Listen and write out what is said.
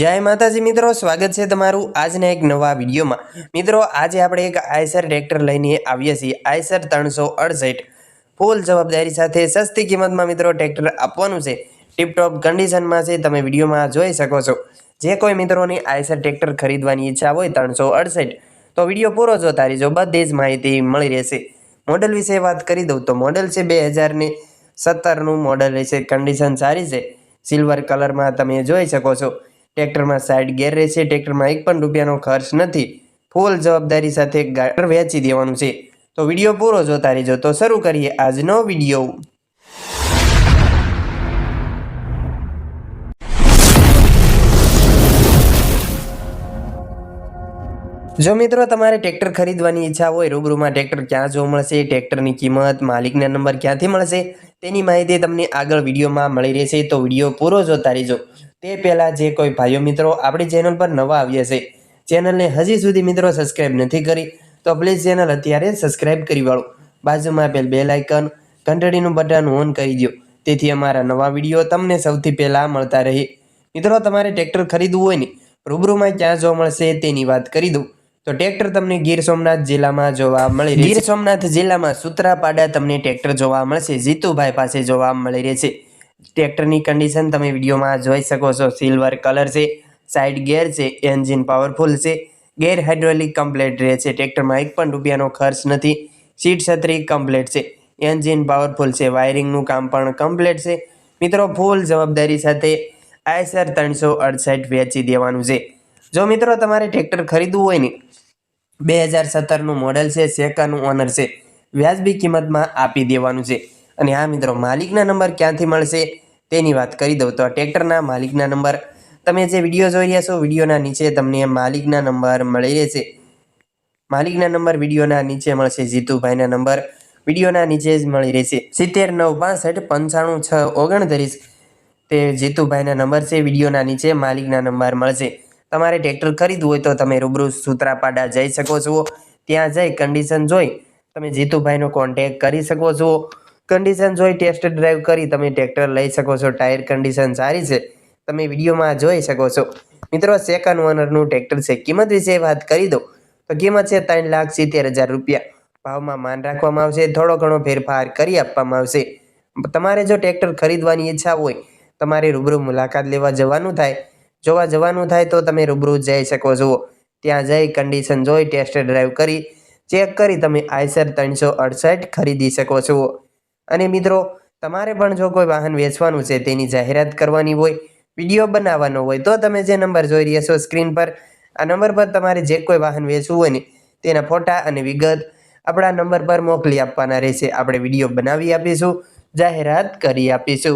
જય માતાજી મિત્રો, સ્વાગત છે તમારું આજના એક નવા વિડીયોમાં. મિત્રો, આજે આપણે એક આઈસર ટ્રેક્ટર લઈને આવીએ છીએ. આઈસર ત્રણસો અડસઠ. ફૂલ જવાબદારી સાથે સસ્તી કિંમતમાં મિત્રો ટ્રેક્ટર આપવાનું છે. ટીપટોપ કન્ડિશનમાં છે, તમે વિડીયોમાં જોઈ શકો છો. જે કોઈ મિત્રોની આઈસર ટ્રેક્ટર ખરીદવાની ઈચ્છા હોય, ત્રણસો અડસઠ. તો વીડિયો પૂરો જોતા રહીજો, બધી જ માહિતી મળી રહેશે. મોડલ વિશે વાત કરી દઉં તો મોડલ છે બે હજારની સત્તરનું મોડલ રહેશે કન્ડિશન સારી છે. સિલ્વર કલરમાં તમે જોઈ શકો છો. ટ્રેક્ટરમાં સાઈડ ગેર રહેશે ટ્રેક્ટરમાં એક પણ રૂપિયાનો ખર્ચ નથી. ફૂલ જવાબદારી સાથે ગાટર વેચી દેવાનું છે. તો વીડિયો પૂરો જોતા રહેજો તો શરૂ કરીએ આજનો વીડિયો. જો મિત્રો, તમારે ટ્રેક્ટર ખરીદવાની ઈચ્છા હોય, રૂબરૂમાં ટ્રેક્ટર ક્યાં જોવા મળશે, ટ્રેક્ટરની કિંમત, માલિકના નંબર ક્યાંથી મળશે, તેની માહિતી તમને આગળ વિડીયોમાં મળી રહેશે. તો વીડિયો પૂરો જોતા રહેજો તે પહેલાં જે કોઈ ભાઈઓ મિત્રો આપણી ચેનલ પર નવા આવ્યા છે ચેનલને હજી સુધી મિત્રો સબસ્ક્રાઇબ નથી કરી, તો પ્લીઝ ચેનલ અત્યારે સબસ્ક્રાઇબ કરી વાળો. બાજુમાં આપેલ બે લાઇકન ઘંટડીનું બટન ઓન કરી દો તેથી અમારા નવા વીડિયો તમને સૌથી પહેલાં મળતા રહે. મિત્રો, તમારે ટ્રેક્ટર ખરીદવું હોય ને, રૂબરૂમાં ક્યાં જોવા મળશે તેની વાત કરી દઉં. તો ટ્રેક્ટર તમને ગીર સોમનાથ જિલ્લામાં જોવા મળી ગીર સોમનાથ જિલ્લામાં સુત્રાપાડા તમને ટ્રેક્ટર જોવા મળશે, જીતુભાઈ પાસે જોવા મળી રહેશે ટ્રેક્ટરની કન્ડિશન તમે વિડીયોમાં જોઈ શકો છો. સિલ્વર કલર છે સાઇડ ગેર છે એન્જિન પાવરફુલ છે ગેર હાઇડ્રોલિક કમ્પ્લેટ રહે છે. ટ્રેક્ટરમાં એક પણ રૂપિયાનો ખર્ચ નથી. સીટ છત્રી કમ્પ્લેટ છે. એન્જિન પાવરફુલ છે. વાયરિંગનું કામ પણ કમ્પ્લેટ છે. મિત્રો ફૂલ જવાબદારી સાથે આઈસર ત્રણસો અડસઠ વેચી દેવાનું છે. જો મિત્રો, તમારે ટ્રેક્ટર ખરીદવું હોય ને, બે હજાર સત્તરનું મોડેલ છે, સેકાનું ઓનર છે, વ્યાજબી કિંમતમાં આપી દેવાનું છે. અને હા મિત્રો, માલિકના નંબર ક્યાંથી મળશે તેની વાત કરી દઉં. તો આ ટ્રેક્ટરના માલિકના નંબર તમે જે વીડિયો જોઈ રહ્યા છો, વિડીયોના નીચે તમને માલિકના નંબર મળી રહેશે. માલિકના નંબર વિડીયોના નીચે મળશે, જીતુભાઈના નંબર વિડીયોના નીચે જ મળી રહેશે. સિત્તેર નવ પાસઠ પંચાણું છ ઓગણત્રીસ તે જીતુભાઈના નંબર છે, વિડીયોના નીચે માલિકના નંબર મળશે. તમારે ટ્રેક્ટર ખરીદવું હોય તો તમે રૂબરૂ સુત્રાપાડા જઈ શકો છો. ત્યાં જઈ કન્ડિશન જોઈ તમે જીતુભાઈનો કોન્ટેક કરી શકો છો. કન્ડિશન જોઈ ટેસ્ટ ડ્રાઈવ કરી તમે ટ્રેક્ટર લઈ શકો છો ટાયર કન્ડિશન સારી છે, તમે વિડીયોમાં જોઈ શકો છો. મિત્રો સેકન્ડ ઓનરનું ટ્રેક્ટર છે, કિંમત વિશે વાત કરી દો તો કિંમત છે ત્રણ લાખ સિત્તેર હજાર રૂપિયા. ભાવમાં માન રાખવામાં આવશે, થોડો ઘણો ફેરફાર કરી આપવામાં આવશે. તમારે જો ટ્રેક્ટર ખરીદવાની ઈચ્છા હોય, તમારે રૂબરૂ મુલાકાત લેવા જવાનું થાય. જોવા જવાનું થાય તો તમે રૂબરૂ જઈ શકો છો. ત્યાં જઈ કન્ડિશન જોઈ ટેસ્ટ ડ્રાઈવ કરી ચેક કરી તમે આઈસર ત્રણસો અડસઠ ખરીદી શકો છો. અને મિત્રો, તમારે પણ જો કોઈ વાહન વેચવાનું છે, તેની જાહેરાત કરવાની હોય, વીડિયો બનાવવાનો હોય, તો તમે જે નંબર જોઈ રહ્યા છો સ્ક્રીન પર, આ નંબર પર તમારે જે કોઈ વાહન વેચવું હોય ને, તેના ફોટા અને વિગત આપણા નંબર પર મોકલી આપવાના રહેશે. આપણે વીડિયો બનાવી આપીશું, જાહેરાત કરી આપીશું.